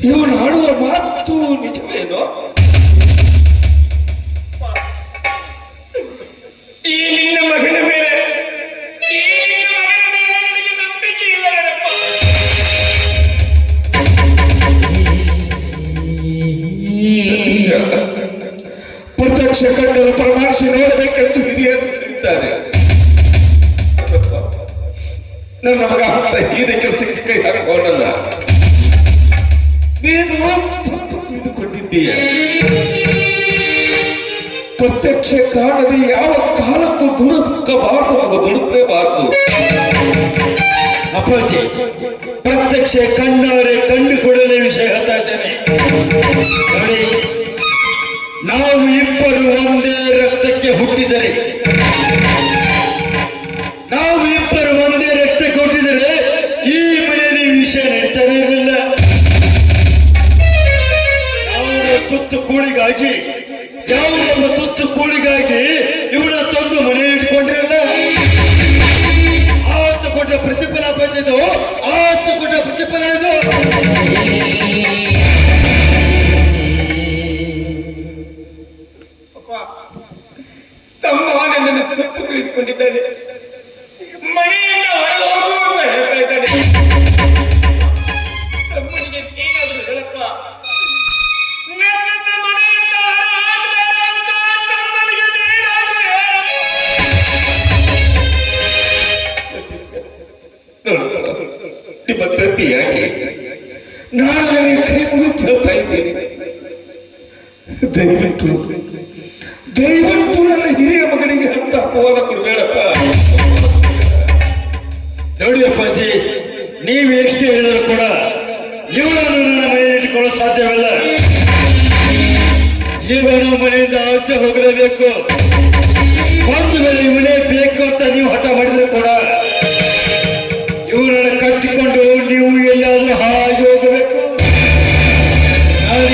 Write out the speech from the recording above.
ಇವನು ಆಡುವ ಮಾತು ನಿಜವೇನೋ? ಈ ನಿನ್ನ ಮಗನ ಮೇಲೆ ಈ ನಿನ್ನ ಮಗನ ಮೇಲೆ ನನಗೆ ನಂಬಿಕೆ ಇಲ್ಲ. ಪ್ರತ್ಯಕ್ಷ ಕಂಡರು ಪ್ರಮಾಣಿಸಿ ನೋಡಬೇಕೆಂದು ಹಿರಿಯರು ಹೇಳಿದ್ದಾರೆ ನನ್ನ ಮಗ ಅಂತ ಹೀರೆ ಕೆಲಸಕ್ಕೆ ಕೈ ಹಾಕೋಣಲ್ಲ ಪ್ರತ್ಯಕ್ಷ ಕಾಣದೆ ಯಾವ ಕಾಲಕ್ಕೂ ದುಡುಕಬಾರದು ಅಥವಾ ದುಡುಕಲೇಬಾರದು. ಅಪ್ಪಾಜಿ, ಪ್ರತ್ಯಕ್ಷ ಕಣ್ಣಾರೆ ಕಂಡು ಕೂಡಲೇ ವಿಷಯ ಹೇಳ್ತಾ ಇದ್ದೇನೆ. ನಾವು ಇಬ್ಬರು ಒಂದೇ ರಕ್ತಕ್ಕೆ ಹುಟ್ಟಿದರೆ ತುತ್ತು ಕೂಳಿಗಾಗಿ ಯಾವುದೊಬ್ಬ ತುತ್ತು ಕೂಳಿಗಾಗಿ ಇವಳ ತಂದು ಮನೆಯಲ್ಲಿ ಇಟ್ಕೊಂಡಿರಲ್ಲ? ಆತ ಕೊಟ್ಟ ಪ್ರತಿಫಲ ಬಂದಿದ್ದು ಆತ ಕೊಟ್ಟ ಪ್ರತಿಫಲ ಇದು. ತಮ್ಮ ನನ್ನನ್ನು ತಪ್ಪು ತಿಳಿದುಕೊಂಡಿದ್ದಾನೆ. ನಿಮ್ಮ ನಾಲ್ಕನೇ ಹೇಳ್ತಾ ಇದ್ದೀನಿ ದಯವಿಟ್ಟು ದಯವಿಟ್ಟು ನನ್ನ ಹಿರಿಯ ಮಗನಿಗೆ ಅಂತ ಅಪವಾದ ಕೊಡಬೇಡಪ್ಪ ನೋಡಿ ಅಪ್ಪಾಜಿ, ನೀವು ಎಷ್ಟು ಹೇಳಿದ್ರು ಕೂಡ ಇವಳನ್ನು ನನ್ನ ಮನೆಯಲ್ಲಿ ಇಟ್ಕೊಳ್ಳೋ ಸಾಧ್ಯವಿಲ್ಲ. ಇವನು ಮನೆಯಿಂದ ಆಚೆ ಹೋಗಲೇಬೇಕು. ಒಂದು ವೇಳೆ ಇವನೇ ಬೇಕು ಅಂತ